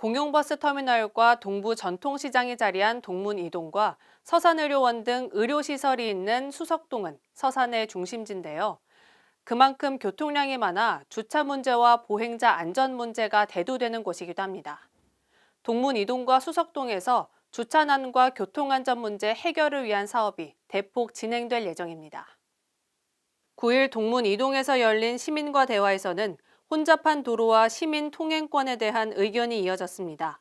공용버스 터미널과 동부 전통시장이 자리한 동문 이동과 서산의료원 등 의료시설이 있는 수석동은 서산의 중심지인데요. 그만큼 교통량이 많아 주차 문제와 보행자 안전 문제가 대두되는 곳이기도 합니다. 동문 이동과 수석동에서 주차난과 교통안전 문제 해결을 위한 사업이 대폭 진행될 예정입니다. 9일 동문 이동에서 열린 시민과 대화에서는 혼잡한 도로와 시민 통행권에 대한 의견이 이어졌습니다.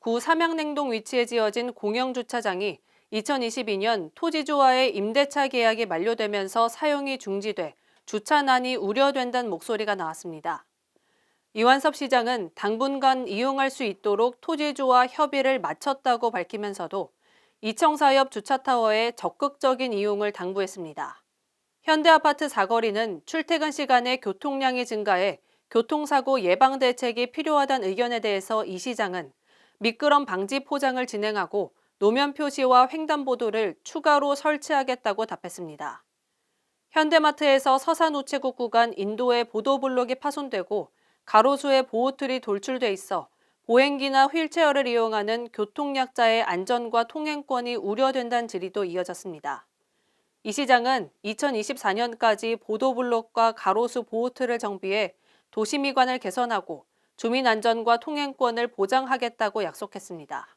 구 삼양냉동 위치에 지어진 공영주차장이 2022년 토지주와의 임대차 계약이 만료되면서 사용이 중지돼 주차난이 우려된다는 목소리가 나왔습니다. 이완섭 시장은 당분간 이용할 수 있도록 토지주와 협의를 마쳤다고 밝히면서도 이청사 옆 주차타워의 적극적인 이용을 당부했습니다. 현대아파트 사거리는 출퇴근 시간에 교통량이 증가해 교통사고 예방 대책이 필요하다는 의견에 대해서 이 시장은 미끄럼 방지 포장을 진행하고 노면 표시와 횡단보도를 추가로 설치하겠다고 답했습니다. 현대마트에서 서산 우체국 구간 인도의 보도블록이 파손되고 가로수에 보호틀이 돌출돼 있어 보행기나 휠체어를 이용하는 교통약자의 안전과 통행권이 우려된다는 질의도 이어졌습니다. 이 시장은 2024년까지 보도블록과 가로수 보호틀을 정비해 도시미관을 개선하고 주민 안전과 통행권을 보장하겠다고 약속했습니다.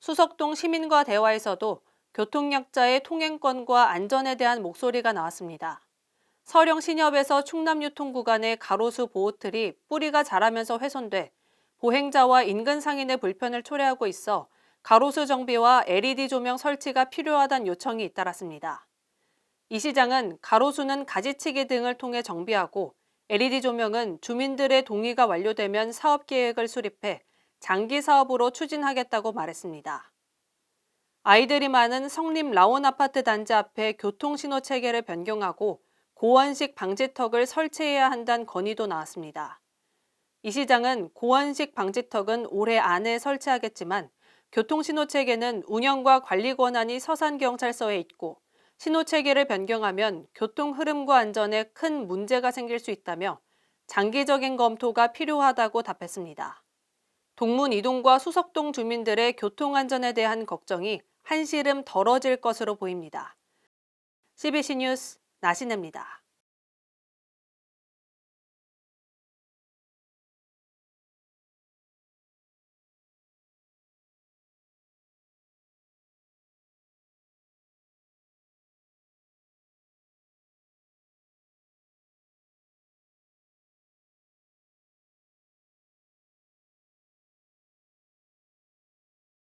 수석동 시민과 대화에서도 교통약자의 통행권과 안전에 대한 목소리가 나왔습니다. 서령 신협에서 충남 유통 구간의 가로수 보호틀이 뿌리가 자라면서 훼손돼 보행자와 인근 상인의 불편을 초래하고 있어 가로수 정비와 LED 조명 설치가 필요하다는 요청이 잇따랐습니다. 이 시장은 가로수는 가지치기 등을 통해 정비하고 LED 조명은 주민들의 동의가 완료되면 사업 계획을 수립해 장기 사업으로 추진하겠다고 말했습니다. 아이들이 많은 성림 라온 아파트 단지 앞에 교통 신호 체계를 변경하고 고원식 방지턱을 설치해야 한다는 건의도 나왔습니다. 이 시장은 고원식 방지턱은 올해 안에 설치하겠지만 교통신호 체계는 운영과 관리 권한이 서산경찰서에 있고 신호 체계를 변경하면 교통 흐름과 안전에 큰 문제가 생길 수 있다며 장기적인 검토가 필요하다고 답했습니다. 동문 이동과 수석동 주민들의 교통 안전에 대한 걱정이 한시름 덜어질 것으로 보입니다. CBC 뉴스 나신혜입니다.